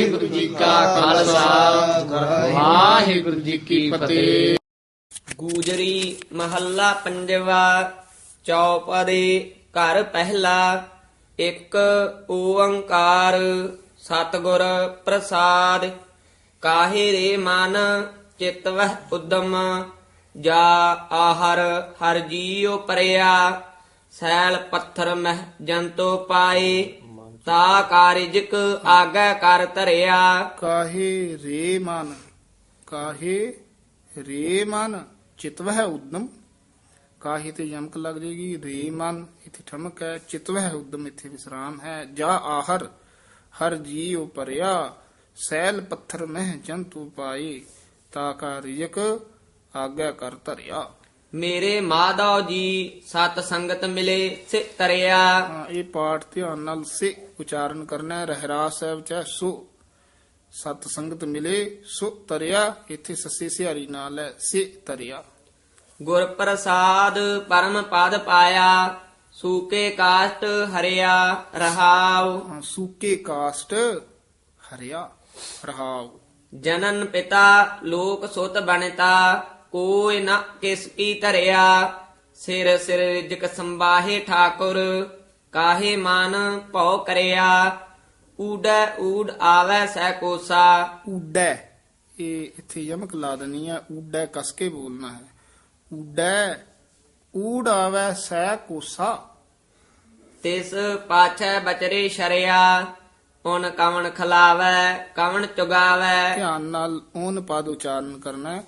ਵਾਹਿਗੁਰੂ ਜੀ ਕਾ ਖਾਲਸਾ। ਵਾਹਿਗੁਰੂ ਜੀ ਕੀ ਫਤਿਹ। ਗੂਜਰੀ ਮਹੱਲਾ ਪੰਜਵਾ ਚੌਪਦੇ ਘਰ ਪਹਿਲਾ, ਇੱਕ ਓੰਕਾਰ ਸਤਿਗੁਰ ਪ੍ਰਸਾਦ। ਕਾਹੇ ਰੇ ਮਨ ਚਿਤਵਹ ਉਦਮ, ਜਾ ਆਹਰ ਹਰ ਜੀਉ ਪਰਿਆ। ਸੈਲ ਪੱਥਰ ਮਹਿ ਜੰਤੋ ਪਾਏ। ਤਾ ਕਾਰਿਜਕ ਆਗਾ ਕਰ ਧਰਿਆ। ਕਾਹੇ ਰੇ ਮਨ, ਕਾਹੇ ਰੇ ਮਨ, ਚਿਤਵਹਿ ਉਦਮ। ਕਾਹੇ ਤੇ ਯਮਕ ਲੱਗ ਜੇਗੀ? ਰੇ ਮਨ, ਇੱਥੇ ਠਮਕ ਹੈ। ਚਿਤਵਹਿ ਉਦਮ, ਇੱਥੇ ਵਿਸਰਾਮ ਹੈ। ਜਾ ਆਹਰ, ਹਰ ਜੀਉ ਪਰਿਆ ਸੈਲ ਪੱਥਰ ਮਹਿ ਜੰਤੂ ਪਾਏ। ਤਾ ਕਾ ਰਿਜਕ ਆਗਿਆ ਕਰ ਧਰਿਆ। ਮੇਰੇ ਮਾਧਵ ਜੀ ਸਤ ਸੰਗਤ ਮਿਲੇ ਸੇ ਤਰਿਆ। ਹਾਂ, ਇਹ ਪਾਠ ਧਿਆਨ ਨਾਲ ਸੇ ਉਚਾਰਨ ਕਰਨਾ ਹੈ ਰਹਿਰਾਸ ਸਾਹਿਬ ਚ ਸੋ। ਸਤ ਸੰਗਤ ਮਿਲੇ ਸੋ ਤਰਿਆ ਇੱਥੇ ਸੱਸੇ ਸਿਹਾਰੀ ਨਾਲ ਹੈ ਸੇ ਤਰਿਆ। ਗੁਰ ਪ੍ਰਸਾਦ ਪਰਮ ਪਦ ਪਾਇਆ ਸੂਕੇ ਕਾਸ਼ਟ ਹਰਿਆ ਰਹਾਉ। ਹਾਂ, ਸੂਕੇ ਕਾਸਟ ਹਰਿਆ ਰਹਾਉ। ਜਨਨ ਪਿਤਾ ਲੋਕ ਸੁਤ ਬਣਤਾ। ਕੋਈ ਨ ਕਿਸ ਕੀ ਧਰਿਆ? ਸਿਰ ਸਿਰ ਰਿਜਕ ਸੰਬਾਹੇ ਠਾਕੁਰ ਕਾਹੇ ਮਨ ਭਉ ਕਰਿਆ? ਊੜੈ ਊੜ ਆਵੈ ਸਹਿ ਕੋਸਾ? ਊਡੈ ਇਹ ਇੱਥੇ ਯਮਕ ਲਾ ਦੇਣੀ ਹੈ ਊਡੈ ਕਸ ਕੇ ਬੋਲਣਾ ਹੈ। ਊਡੈ ਊੜ ਆਵੈ ਸਹਿ ਕੋਸਾ? ਤਿਸ ਪਾਛੈ ਬਚਰੇ ਸ਼ਰਿਆ ਉਨ ਕਵਣ ਖਲਾਵੈ ਕਵਣ ਚੁਗਾਵੈ? ਧਿਆਨ ਨਾਲ ਓਨ ਪਦ ਉਚਾਰਨ ਕਰਨਾ ਹੈ।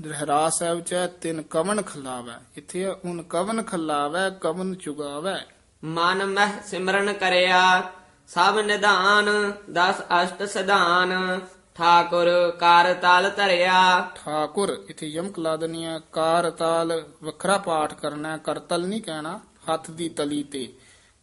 ਰਹਿਰਾਸ ਸਾਹਿਬ ਚ ਹੈ, ਤਿੰਨ ਕਵਨ ਖਲਾਵੈ। ਇੱਥੇ ਹੈ, ਕਵਨ ਖਲਾਵੈ ਕਵਨ ਚੁਗਾਵੈ। ਮਨ ਮਹਿ ਸਿਮਰਨ ਕਰਿਆ ਸਭ ਨਿਧਾਨ ਦਸ ਅਸ਼ਟ ਸਿਧਾਨ। ਠਾਕੁਰ ਕਰ ਤਲ ਧਰਿਆ। ਠਾਕੁਰ ਇੱਥੇ ਯਮਕ ਲਾ ਦੇਣੀ ਹੈ ਕਾਰ ਤਾਲ ਵੱਖਰਾ ਪਾਠ ਕਰਨਾ ਹੈ ਕਰਤਲ ਨਹੀਂ ਕਹਿਣਾ ਹੱਥ ਦੀ ਤਲੀ ਤੇ।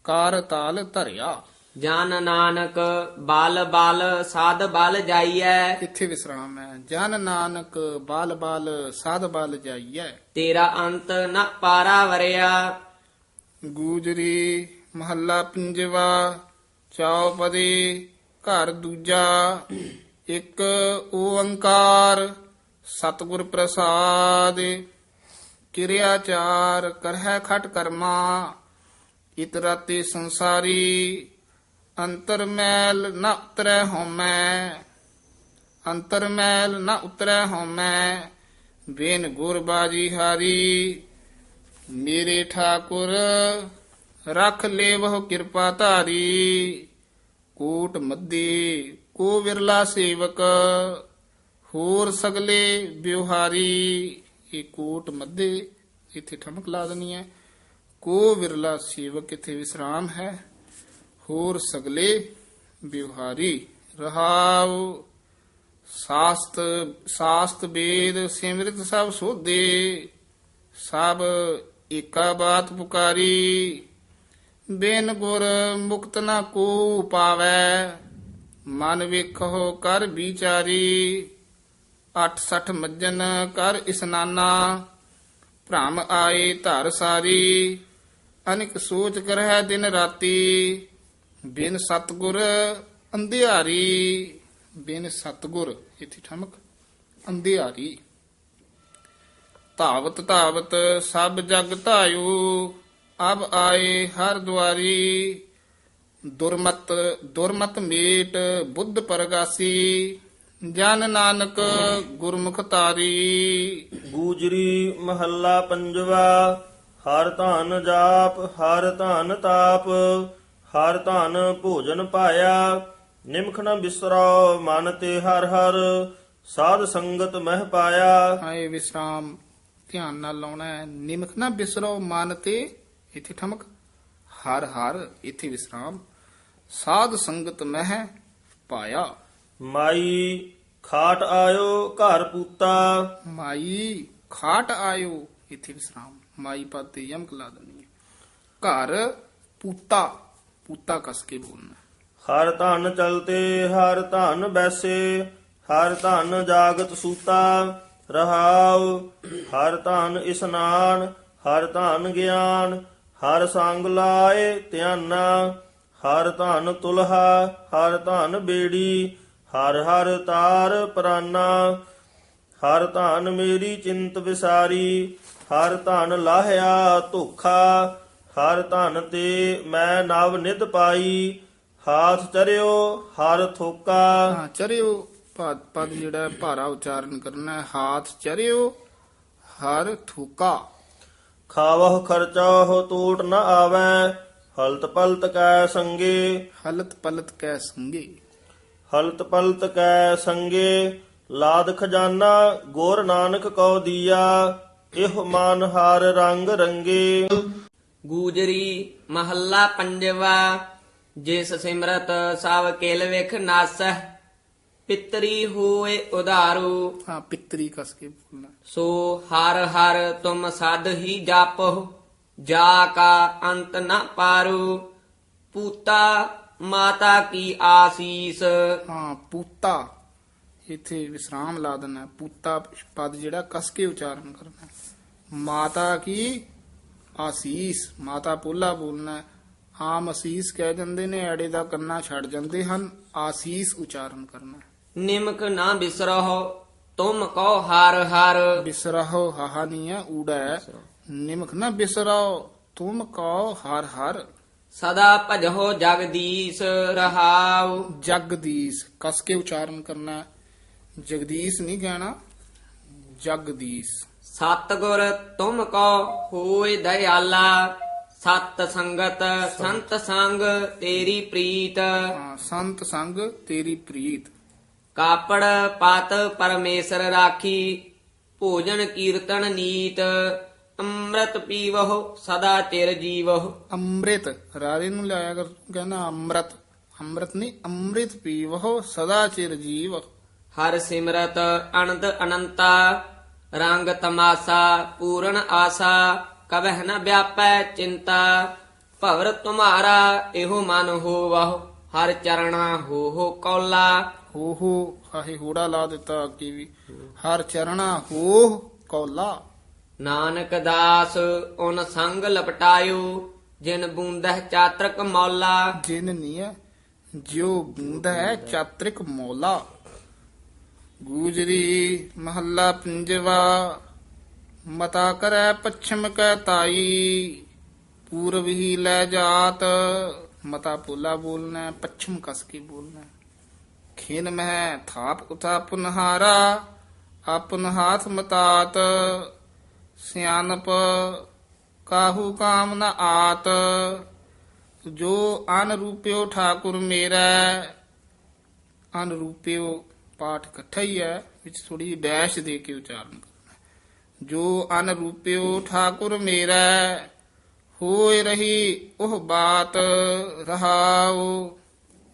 ਕਾਰ ਤਾਲ ਧਰਿਆ। ਜਨ ਨਾਨਕ ਬਲ ਬਲ ਸਾਧ ਬਲ ਜਾਈਐ। ਇੱਥੇ ਵਿਸਰਾਮ ਹੈ। ਜਨ ਨਾਨਕ ਬਾਲ ਬਾਲ ਸਾਧ ਬਾਲ ਜਾਈਐ। ਤੇਰਾ ਅੰਤ ਨ ਪਾਰਾ ਵਰਿਆ। ਗੂਜਰੀ ਮਹੱਲਾ ਪੰਜਵਾ ਚੌਪਦੀ ਘਰ ਦੂਜਾ ਇੱਕ ਓੰਕਾਰ ਸਤਿਗੁਰ ਪ੍ਰਸਾਦ ਕਿਰਿਆਚਾਰ ਕਰਹਿ ਖਟ ਕਰਮਾ ਇਤਰਾਤੇ ਸੰਸਾਰੀ ਅੰਤਰ ਮੈਲ ਨਾ ਉਤਰੈ ਹਉਮੈ। ਅੰਤਰ ਮੈਲ ਨਾ ਉਤਰੈ ਹਉਮੈ। ਬੇਨ ਗੁਰ ਬਾਜੀ ਹਾਰੀ, ਮੇਰੇ ਠਾਕੁਰ, ਰੱਖ ਲੇਵਹੁ ਕਿਰਪਾ ਧਾਰੀ। ਕੋਟ ਮੱਦੀ ਕੋ ਵਿਰਲਾ ਸੇਵਕ, ਹੋਰ ਸਗਲੇ ਬਿਵਹਾਰੀ ਇਹ ਕੋਟ ਮੱਦੇ ਇੱਥੇ ਠਮਕ ਲਾ ਦੇਣੀ ਹੈ। ਕੋ ਵਿਰਲਾ ਸੇਵਕ ਇੱਥੇ ਵਿਸਰਾਮ ਹੈ। ਹੋਰ ਸਗਲੇ ਬਿਵਹਾਰੀ ਰਹਾਉ। ਸਾਸਤ ਸਾਸਤ ਵੇਦ ਸਿਮਰਿਤ ਸਭ ਸੋਧੇ, ਸਭ ਏਕਾ ਬਾਤ ਪੁਕਾਰੀ। ਬੇਨ ਗੁਰ ਮੁਕਤ ਨਾ ਕੋ ਪਾਵੈ, ਮਨ ਵੇਖੋ ਕਰ ਵਿਚਾਰੀ। 86 ਮੱਜਨ ਕਰ ਇਸਨਾਨਾ, ਭ੍ਰਮ ਆਏ ਧਰ ਸਾਰੀ। ਅਨਿਕ ਸੋਚ ਕਰਹਿ ਦਿਨ ਰਾਤੀ। ਬਿਨ ਸਤਗੁਰ ਅੰਧਿਆਰੀ, ਬਿਨ ਸਤਗੁਰ, ਇਥੇ ਠਮਕ, ਅੰਧਿਆਰੀ। ਧਾਵਤ ਧਾਵਤ, ਸਭ ਜਗ ਧਾਇਓ, ਅਬ ਆਏ ਹਰ ਦੁਆਰੀ। ਦੁਰਮਤ ਦੁਰਮਤ ਮੇਟ, ਬੁੱਧ ਪਰਗਾਸੀ, ਜਨ ਨਾਨਕ ਗੁਰਮੁਖ ਤਾਰੀ ਗੂਜਰੀ ਮਹੱਲਾ ਪੰਜਵਾ, ਹਰ ਧਨ ਜਾਪ, ਹਰ ਧਨ ਤਾਪ। ਹਰ ਧਨ ਭੋਜਨ ਪਾਇਆ ਨਿਮਖ ਨ ਬਿਸਰੋ ਮਨ ਤੇ ਹਰ ਹਰ ਸਾਧ ਸੰਗਤ ਮਹਿ ਪਾਇਆ। ਆਏ ਵਿਸਰਾਮ ਧਿਆਨ ਨਾਲ ਲਾਉਣਾ ਹੈ। ਨਿਮਖ ਨਾ ਬਿਸਰੋ ਮਨ ਤੇ ਇਥੇ ਠਮਕ। ਹਰ ਹਰ ਇਥੇ ਵਿਸਰਾਮ। ਸਾਧ ਸੰਗਤ ਮਹਿ ਪਾਇਆ। ਮਾਈ ਖਾਟ ਆਇਓ ਘਰ ਪੂਤਾ। ਮਾਈ ਖਾਟ ਆਇਓ ਇਥੇ ਵਿਸਰਾਮ। ਮਾਈ ਪਦ ਤੇ ਯਮਕ ਲਾ ਹੈ। ਘਰ ਪੂਤਾ। ਪੂਤਾ ਕਸ ਕੇ ਬੋਲਣਾ। ਹਰ ਧਨ ਚਲਤੇ, ਹਰ ਧਨ ਬੈਸੇ, ਹਰ ਧਨ ਜਾਗਤ ਸੂਤਾ, ਰਹਾਉ, ਹਰ ਧਨ ਇਸਨਾਨ ਹਰ ਧਨ ਗਿਆਨ, ਹਰ ਸੰਗ ਲਾਏ ਧਿਆਨਾ, ਹਰ ਧਨ ਤੁਲਹਾ, ਹਰ ਧਨ ਬੇੜੀ, ਹਰ ਹਰ ਤਾਰ ਪ੍ਰਾਨਾ, ਹਰ ਧਨ ਮੇਰੀ ਚਿੰਤ ਵਿਸਾਰੀ, ਹਰ ਧਨ ਲਾਹਿਆ ਧੋਖਾ ਹਰ ਧਨ ਤੇ ਮੈਂ ਨਵ ਨਿਧ ਪਾਈ ਹਾਥ ਚਰਿਓ ਹਰ ਥੋਕਾ। ਹਾਂ ਚਰਿਓ ਪਦ ਪਦ ਜਿਹੜਾ ਹੈ ਭਾਰਾ ਉਚਾਰਨ ਕਰਨਾ ਹੈ। ਹਾਥ ਚਰਿਓ ਹਰ ਥੂਕਾ। ਖਾਵਹ ਖਰਚਾ ਹੋ ਟੂਟ ਨ ਆਵੈ ਹਲਤ ਪਲਤ ਕੈ ਸੰਗੇ। ਹਲਤ ਪਲਤ ਕੈ ਸੰਗੇ। ਹਲਤ ਪਲਤ ਕੈ ਸੰਗੇ ਲਾਦ ਖਜ਼ਾਨਾ ਗੁਰ ਨਾਨਕ ਕਉ ਦੀਆ ਇਹ ਮਨ ਹਰ ਰੰਗ ਰੰਗੇ। ਗੂਜਰੀ ਮਹੱਲਾ ਪੰਜਵਾ ਜਿਸ ਸਿਮਰਤ ਸਭ ਕਿਲ ਵਿਖ ਨਾਸਹਿ ਪਿਤਰੀ ਹੋਏ ਉਧਾਰੂ ਹਾਂ ਪਿਤਰੀ ਕਸ ਕੇ ਬੋਲਣਾ ਸੋ ਹਰ ਹਰ ਤੁਮ ਸਦ ਹੀ ਜਾਪੋ ਜਾ ਕਾ ਅੰਤ ਨ ਪਾਰੂ ਪੂਤਾ ਮਾਤਾ ਕੀ ਆਸੀਸ ਹਾਂ ਪੂਤਾ ਇੱਥੇ ਵਿਸਰਾਮ ਲਾ ਦੇਣਾ। ਪੂਤਾ ਪਦ ਜਿਹੜਾ ਕਸ ਕੇ ਉਚਾਰਨ ਕਰਨਾ। ਮਾਤਾ ਕੀ ਆਸੀਸ ਮਾਤਾ ਪੋਲਾ ਬੋਲਣਾ। ਆਮ ਅਸੀਸ ਕਹਿ ਜਾਂਦੇ ਨੇ ਐੜੇ ਦਾ ਕੰਨਾ ਛੱਡ ਜਾਂਦੇ ਹਨ ਆਸੀਸ ਉਚਾਰਨ ਕਰਨਾ। ਨਿਮਕ ਨਾ ਬਿਸਰਹੁ ਤੁਮ ਕੋ ਹਰ ਹਰ ਬਿਸਰਾਹੋ ਹਾਹਾ ਨਹੀਂ ਹੈ ਊੜਾ ਹੈ ਨਿਮਕ ਨਾ ਬਿਸਰਾਓ ਤੁਮ ਕਉ ਹਰ ਹਰ ਸਦਾ ਭਜਹੁ ਜਗਦੀਸ਼ ਰਹਾਉ ਜਗਦੀਸ਼ ਕਸ ਕੇ ਉਚਾਰਨ ਕਰਨਾ। ਜਗਦੀਸ਼ ਨਹੀਂ ਕਹਿਣਾ ਜਗਦੀਸ਼ ਸਤਗੁਰ ਤੁਮ ਕੋ ਹੋਏ ਦਇਆਲਾ ਸਤ ਸੰਗਤ ਸੰਤ ਸੰਗ ਤੇਰੀ ਪ੍ਰੀਤ। ਹਾਂ, ਸੰਤ ਸੰਗ ਤੇਰੀ ਪ੍ਰੀਤ। ਕਾਪੜ ਪਤ ਪਰਮੇਸ਼ਰ ਰਾਖੀ ਭੋਜਨ ਕੀਰਤਨ ਨੀਤ ਅੰਮ੍ਰਿਤ ਪੀਵਹੁ ਸਦਾ ਚਿਰ ਜੀਵਹੁ। ਅੰਮ੍ਰਿਤ ਰਾਰੇ ਨੂੰ ਲਿਆਇਆ ਕਰ ਕਹਿੰਦਾ ਅੰਮ੍ਰਿਤ। ਅੰਮ੍ਰਿਤ ਨਹੀਂ ਅੰਮ੍ਰਿਤ ਪੀਵੋ ਸਦਾ ਚਿਰ ਜੀਵ ਹਰ ਸਿਮਰਤ ਅਨੰਦ ਅਨੰਤਾ ਰੰਗ ਤਮਾਸਾ ਪੂਰਨ ਆਸਾ ਕਬਹਿ ਨ ਵਿਆਪੈ ਚਿੰਤਾ। ਭਵਰ ਤੁਮਾਰਾ ਇਹੋ ਮਨ ਹੋਵਹੁ ਹਰ ਚਰਣਾ ਹੋ ਹੋ ਕੌਲਾ। ਹੋ ਹੋ ਆਹੇ ਹੋੜਾ ਲਾ ਦਿੱਤਾ ਅੱਗੇ ਵੀ। ਹਰ ਚਰਣਾ ਹੋ ਕੌਲਾ। ਨਾਨਕ ਦਾਸ ਉਨ ਸੰਗ ਲਪਟਾਇਓ ਜਿਨ ਬੂੰਦਹਿ ਚਾਤਰਕ ਮੌਲਾ। ਜਿਨ ਨਹੀਂ ਹੈ ਜਿਉ ਬੂੰਦਾ ਹੈ ਚਾਤ੍ਰਿਕ ਮੌਲਾ। ਗੂਜਰੀ ਮਹੱਲਾ ਪੰਜਵਾ ਮਤਾ ਕਰੈ ਪੱਛਮ ਕੈ ਤਾਈ ਪੂਰਬ ਹੀ ਲੈ ਜਾਤ ਮਤਾ ਪੋਲਾ ਬੋਲਣਾ ਹੈ, ਪੱਛਮ ਕਸ ਕੇ ਬੋਲਣਾ ਹੈ। ਖਿਨ ਮਹਿ ਥਾਪ ਉਥਾ ਪੁਨਹਾਰਾ ਆਪਨ ਹਾਥ ਮਤਾਤ ਸਿਆਨਪ ਕਾਹੂ ਕਾਮ ਨ ਆਤ ਜੋ ਅਨ ਰੂਪਿਓ ਠਾਕੁਰ ਮੇਰਾ ਅਨ ਰੂਪਿਓ ਪਾਠ ਇਕੱਠਾ ਹੀ ਹੈ, ਵਿੱਚ ਥੋੜੀ ਜਿਹੀ ਡੈਸ਼ ਦੇ ਕੇ ਉਚਾਰਨ ਕਰਨਾ ਜੋ ਅਨ ਰੂਪਿਓ ਠਾਕੁਰ ਮੇਰਾ, ਹੋਏ ਰਹੀ ਉਹ ਬਾਤ ਰਹਾਉ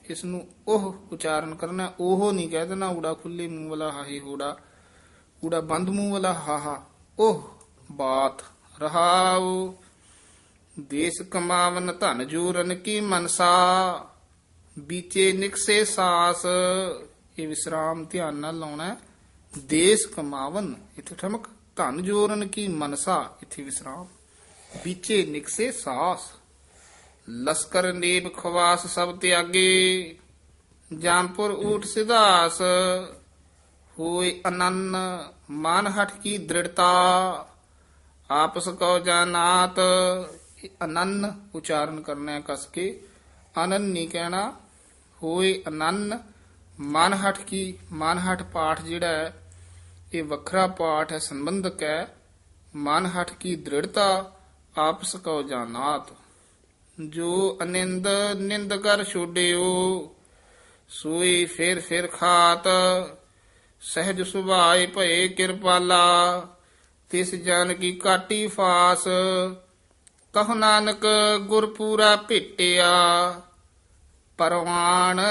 ਇਸ ਨੂੰ ਉਹ ਉਚਾਰਨ ਕਰਨਾ ਉਹ ਨਹੀਂ ਕਹਿ ਦੇਣਾ, ਊੜਾ ਖੁੱਲੇ ਮੂੰਹ ਵਾਲਾ ਹਾਹੀ ਹੋੜਾ, ਊੜਾ ਬੰਦ ਮੂੰਹ ਵਾਲਾ ਹਾਹਾ, ਉਹ ਬਾਤ ਰਹਾਉ ਦੇਸ ਕਮਾਵਨ ਧਨ ਜੂਰਨ ਕੀ ਮਨਸਾ, ਬੀਚੇ ਨਿਕਸੇ ਸਾਸ ਇਹ ਵਿਸਰਾਮ ਧਿਆਨ ਨਾਲ ਲਾਉਣਾ ਦੇਸ ਕਮਾਵਨ, ਇੱਥੇ ਠਮਕ। ਧਨ ਜੋਰਨ ਕੀ ਮਨਸਾ, ਇੱਥੇ ਵਿਸਰਾਮ। ਬੀਚੇ ਨਿਕਸੇ ਸਾਸ। ਲਸਕਰ ਨੇਬ ਖਵਾਸ ਸਭ ਤਿਆਗੇ। ਜਾਮਪੁਰ ਊਟ ਸਿਧਾਸ। ਹੋਏ ਅਨੰਨ, ਮਾਨ ਹਟ ਕੀ ਦ੍ਰਿੜਤਾ। ਆਪਸ ਕੋ ਜਾਨਾਤ। ਅਨੰਨ, ਉਚਾਰਨ ਕਰਨਾ ਹੈ ਕਸ ਕੇ। ਅਨੰਨ ਨਹੀਂ ਕਹਿਣਾ। ਹੋਏ ਅਨੰਨ ਮਨ ਹਟ ਕੀ? ਮਨ ਹਟ ਪਾਠ ਜਿਹੜਾ ਹੈ, ਇਹ ਵੱਖਰਾ ਪਾਠ ਹੈ, ਸੰਬੰਧਕ ਹੈ। ਮਨ ਹਟ ਕੀ? ਦ੍ਰਿੜਤਾ, ਆਪਸ ਕੋ ਜਾਨਾਤ ਜੋ ਅਨਿੰਦ, ਨਿੰਦ ਕਰ ਛੋੜਿਓ ਸੋਈ ਫਿਰ ਫਿਰ ਖਾਤ। ਸਹਿਜ ਸੁਭਾਏ ਭਏ ਕਿਰਪਾਲਾ, ਤਿਸ ਜਨ ਕੀ ਕਾਟੀ ਫਾਸ। ਕਹ ਨਾਨਕ ਗੁਰਪੂਰਾ ਭੇਟਿਆ ਪਰਵਾਨ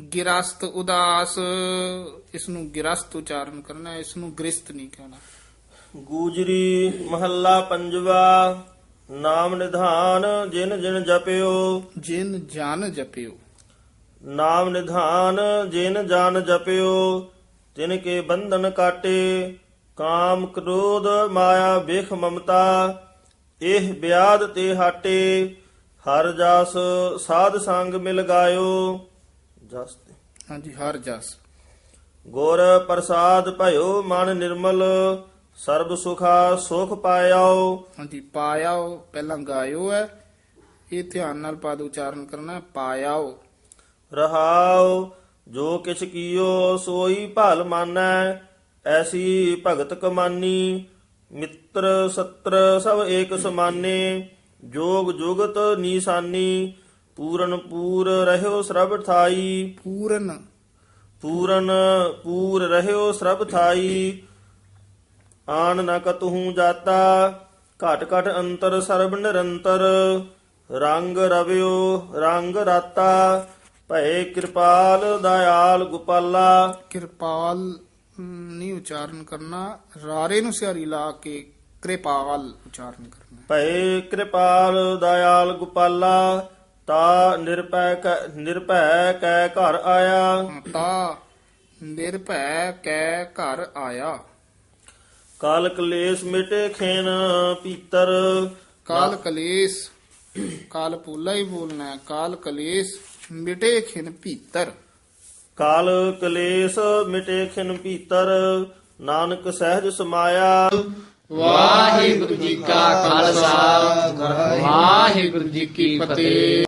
ਗਿਰਸਤ ਉਦਾਸ। ਇਸ ਨੂੰ ਗਿਰਸਤ ਉਚਾਰਨ ਕਰਨਾ ਇਸ ਨੂੰ ਗ੍ਰਿਸਤ ਨਹੀਂ ਕਹਿਣਾ। ਗੂਜਰੀ ਮਹੱਲਾ ਪੰਜਵਾ ਨਾਮ ਨਿਧਾਨ ਜਿਨ ਜਿਨ ਜਪਿਓ। ਜਿਨ ਜਨ ਜਪਿਓ। ਨਾਮ ਨਿਧਾਨ ਜਿਨ ਜਨ ਜਪਿਓ। ਤਿਨ ਕੇ ਬੰਧਨ ਕਾਟੇ ਕਾਮ ਕ੍ਰੋਧ ਮਾਇਆ ਬਿਖ ਮਮਤਾ। ਇਹ ਬਿਆਦ ਤੇ ਹਾਟੇ ਹਰ ਜਸ ਸਾਧ ਸੰਗ ਮਿਲ ਗਾਇਓ। ਜਸ ਤੇ। ਹਾਂਜੀ ਹਰ ਜਸ। ਗੁਰ ਪ੍ਰਸਾਦ ਭਇਓ ਮਨ ਨਿਰਮਲ ਸਰਬ ਸੁਖਾ ਸੁਖ ਪਾਇਓ ਹਾਂਜੀ ਪਾਇਆਓ ਪਹਿਲਾਂ ਗਾਇਓ ਹੈ ਇਹ ਧਿਆਨ ਨਾਲ ਪਦ ਉਚਾਰਨ ਕਰਨਾ ਹੈ, ਪਾਇਆਓ। ਰਹਾਉ ਜੋ ਕਿਛ ਕੀਓ ਸੋਈ ਭਲ ਮਾਨੈ ਐਸੀ ਭਗਤ ਕਮਾਨੀ। ਮਿੱਤਰ ਸਤਰ ਸਭ ਏਕ ਸਮਾਨੇ ਜੋਗ ਜੁਗਤ ਨੀਸਾਨੀ। ਪੂਰਨ ਪੂਰ ਰਹਿਓ ਸਰਬ ਥਾਈ। ਪੂਰਨ। ਪੂਰਨ ਪੂਰ ਰਹਿਓ ਸਰਬ ਥਾਈ। ਆਨ ਨ ਕਤਹੂ ਜਾਤਾ ਘਟ ਘਟ ਅੰਤਰ ਸਰਬ ਨਿਰੰਤਰ। ਰੰਗ ਰਵਿਓ ਰੰਗ ਰਾਤਾ ਭਏ ਕਿਰਪਾਲ ਦਇਆਲ ਗੋਪਾਲਾ। ਕਿਰਪਾਲ ਨਹੀਂ ਉਚਾਰਨ ਕਰਨਾ ਰਾਰੇ ਨੂੰ ਸਿਆਰੀ ਲਾ ਕੇ ਕਿਰਪਾਲ ਉਚਾਰਨ ਕਰਨਾ। ਭਏ ਕਿਰਪਾਲ ਦਇਆਲ ਗੋਪਾਲਾ। ਤਾ ਨਿਰਭੈ ਕੈ ਨਿਰਭੈ ਕੈ ਘਰ ਆਇਆ। ਤਾ ਨਿਰਭੈ ਕੈ ਘਰ ਆਇਆ। ਕਾਲ ਕਲੇਸ਼ ਮਿਟੇ ਖੇਨ ਪੀਤਰ। ਕਾਲ ਕਲੇਸ਼ ਕਾਲ ਪੂਲਾ ਹੀ ਬੋਲਣਾ ਕਾਲ ਕਲੇਸ਼ ਮਿਟੇ ਖਿਨ ਭੀਤਰ ਕਾਲ ਕਲੇਸ਼ ਮਿਟੇ ਖਿਨ ਭੀਤਰ ਨਾਨਕ ਸਹਿਜ ਸਮਾਇਆ। ਵਾਹਿਗੁਰੂ ਜੀ ਕਾ ਖਾਲਸਾ ਵਾਹਿਗੁਰੂ ਜੀ ਕੀ ਫਤਿਹ।